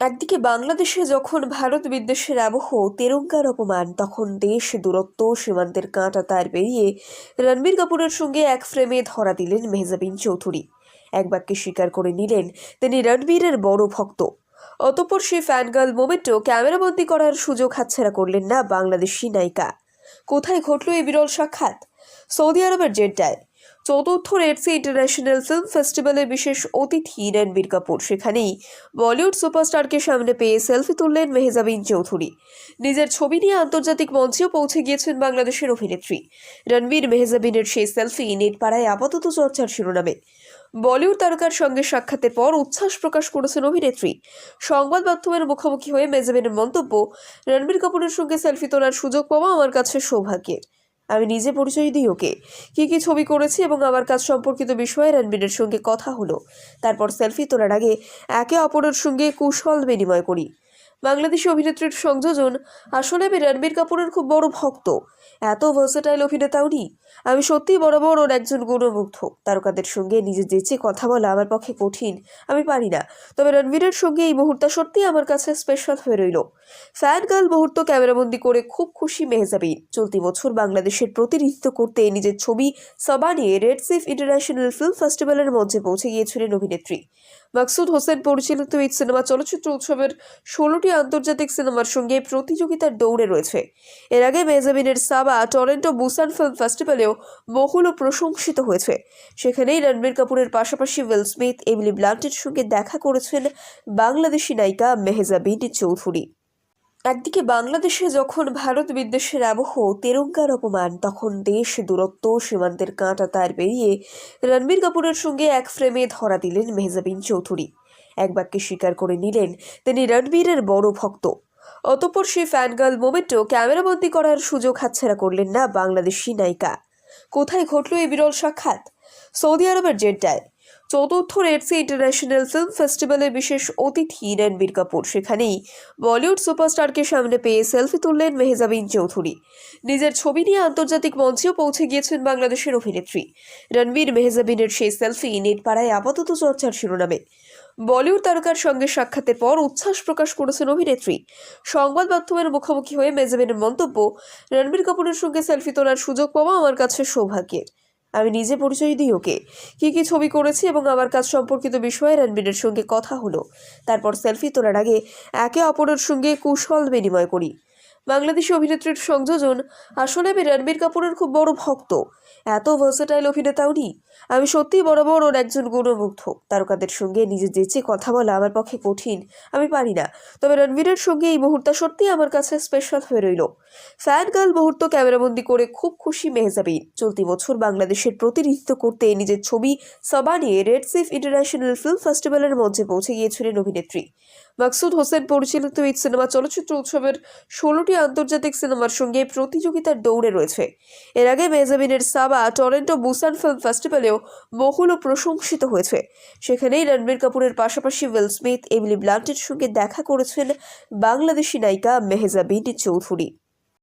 একদিকে বাংলাদেশে যখন ভারত বিদ্বেষের আবহ তেরঙ্গার অপমান, তখন দেশ দূরত্ব সীমান্তের কাঁটা তার পেরিয়ে রণবীর কাপুরের সঙ্গে এক ফ্রেমে ধরা দিলেন মেহজাবিন চৌধুরী। এক বাক্যে স্বীকার করে নিলেন, তিনি রণবীরের বড় ভক্ত। অতঃপর সেই ফ্যানগার্ল মোমেন্টও ক্যামেরাবন্দি করার সুযোগ হাতছাড়া করলেন না বাংলাদেশি নায়িকা। কোথায় ঘটল এই বিরল সাক্ষাৎ? সৌদি আরবের জেড্ডায় চতুর্থ রেডসি ইন্টারন্যাশনাল ফিল্ম ফেস্টিভ্যালের বিশেষ অতিথি রণবীর কাপুর। সেখানেই বলিউড সুপারস্টারকে সামনে পেয়ে সেলফি তুললেন মেহজাবিন চৌধুরী। নিজের ছবি নিয়ে আন্তর্জাতিক মঞ্চেও পৌঁছে গিয়েছেন বাংলাদেশের অভিনেত্রী। রণবীর মেহজাবিনের সেই সেলফি নেট পাড়ায় আপাতত চর্চার শিরোনামে। বলিউড তারকার সঙ্গে সাক্ষাতের পর উচ্ছ্বাস প্রকাশ করেছেন অভিনেত্রী। সংবাদ মাধ্যমের মুখোমুখি হয়ে মেহজাবিনের মন্তব্য, রণবীর কাপুরের সঙ্গে সেলফি তোলার সুযোগ পাওয়া আমার কাছে সৌভাগ্যের। আমি নিজে পরিচয় দিই ওকে। কী কী ছবি করেছি এবং আমার কাজ সম্পর্কিত বিষয়ে রণবীরের সঙ্গে কথা হলো। তারপর সেলফি তোলার আগে একে অপরের সঙ্গে কুশল বিনিময় করি। বাংলাদেশি অভিনেত্রীর সংযোজন আসলে আমি রণবীর কাপুরের খুব বড় ভক্ত। এত ভার্সেটাইল অভিনেতা উনি। আমি সত্যিই বরাবর ওর একজন গুণমুগ্ধ। তারকাদের সঙ্গে নিজে যেচে কথা বলা আমার পক্ষে কঠিন, আমি পারি না। তবে রণবীরের সঙ্গে এই মুহূর্ত সত্যিই আমার কাছে স্পেশাল হয়ে রইল। ফ্যান গার্ল মুহূর্ত ক্যামেরাবন্দি করে খুব খুশি মেহজাবিন। চলতি বছর বাংলাদেশের প্রতিনিধিত্ব করতে নিজের ছবি সবা নিয়ে রেড সিফ ইন্টারন্যাশনাল ফিল্ম ফেস্টিভ্যালের মঞ্চে পৌঁছে গিয়েছিলেন অভিনেত্রী। মাকসুদ হোসেন পরিচালিত এই সিনেমা চলচ্চিত্র উৎসবের ষোলোটি আন্তর্জাতিক সিনেমার সঙ্গে প্রতিযোগিতার দৌড়ে রয়েছে। এর আগে মেজাবিনের সাবা টরেন্টো বুসান ফিল্ম ফেস্টিভ্যালেও বহুল প্রশংসিত হয়েছে। সেখানেই রণবীর কাপুরের পাশাপাশি উইল স্মিথ, এমিলি ব্লান্টের সঙ্গে দেখা করেছেন বাংলাদেশি নায়িকা মেহজাবিন চৌধুরী। একদিকে বাংলাদেশে যখন ভারত বিদ্বেষের আবহ, তেরঙ্গার অপমান, তখন দেশ দূরত্ব, সীমান্তের কাঁটা তার পেরিয়ে রণবীর কাপুরের সঙ্গে এক ফ্রেমে ধরা দিলেন মেহজাবিন চৌধুরী। এক বাক্যে স্বীকার করে নিলেন, তিনি রণবীরের বড় ভক্ত। অতঃপর সেই ফ্যানগার্ল মোমেন্টও ক্যামেরাবন্দি করার সুযোগ হাতছাড়া করলেন না বাংলাদেশি নায়িকা। কোথায় ঘটল এই বিরল সাক্ষাৎ? সৌদি আরবের জেড্ডায় চতুর্থ রেডসি ইন্টারন্যাশনাল ফিল্ম ফেস্টিভ্যালের বিশেষ অতিথি রণবীর কাপুর। সেখানেই বলিউড সুপারস্টারকে সামনে পেয়ে সেলফি তুললেন মেহজাবিন চৌধুরী। নিজের ছবি নিয়ে আন্তর্জাতিক মঞ্চেও পৌঁছে গিয়েছেন বাংলাদেশের অভিনেত্রী। রণবীর, মেহজাবিনের সেই সেলফি নেট পাড়ায় আপাতত চর্চার শিরোনামে। বলিউড তারকার সঙ্গে সাক্ষাতের পর উচ্ছ্বাস প্রকাশ করেছেন অভিনেত্রী। সংবাদ মাধ্যমের মুখোমুখি হয়ে মেজাবিনের মন্তব্য, রণবীর কাপুরের সঙ্গে সেলফি তোলার সুযোগ পাওয়া আমার কাছে সৌভাগ্যের। আমি নিজে পরিচয় দিই ওকে। কী কী ছবি করেছি এবং আমার কাজ সম্পর্কিত বিষয়ে রণবীরের সঙ্গে কথা হলো। তারপর সেলফি তোলার আগে একে অপরের সঙ্গে কুশল বিনিময় করি। বাংলাদেশি অভিনেত্রীর সংযোজন আসলে আমি রণবীর কাপুরের খুব বড় ভক্ত। এত ভার্সেটাইল অভিনেতা উনি। আমি সত্যিই বরাবর ওর একজন গুণমুগ্ধ। তারকাদের সঙ্গে নিজে যেচে কথা বলা আমার পক্ষে কঠিন, আমি পারি না। তবে রণবীরের সঙ্গে এই মুহূর্ত সত্যিই আমার কাছে স্পেশাল হয়ে রইল। ফ্যান গার্ল মুহূর্ত ক্যামেরাবন্দি করে খুব খুশি মেহজাবিন। চলতি বছর বাংলাদেশের প্রতিনিধিত্ব করতে নিজের ছবি সবা নিয়ে রেড সিফ ইন্টারন্যাশনাল ফিল্ম ফেস্টিভ্যালের মঞ্চে পৌঁছে গিয়েছিলেন অভিনেত্রী। মাকসুদ হোসেন পরিচালিত এই সিনেমা চলচ্চিত্র উৎসবের ষোলোটি আন্তর্জাতিক সিনেমার সঙ্গে প্রতিযোগিতার দৌড়ে রয়েছে। এর আগে মেজাবিনের সাবা টরেন্টো বুসান ফিল্ম ফেস্টিভ্যালেও বহুল ও প্রশংসিত হয়েছে। সেখানেই রণবীর কাপুরের পাশাপাশি উইল স্মিথ, এমিলি ব্লান্টের সঙ্গে দেখা করেছেন বাংলাদেশি নায়িকা মেহজাবিন চৌধুরী।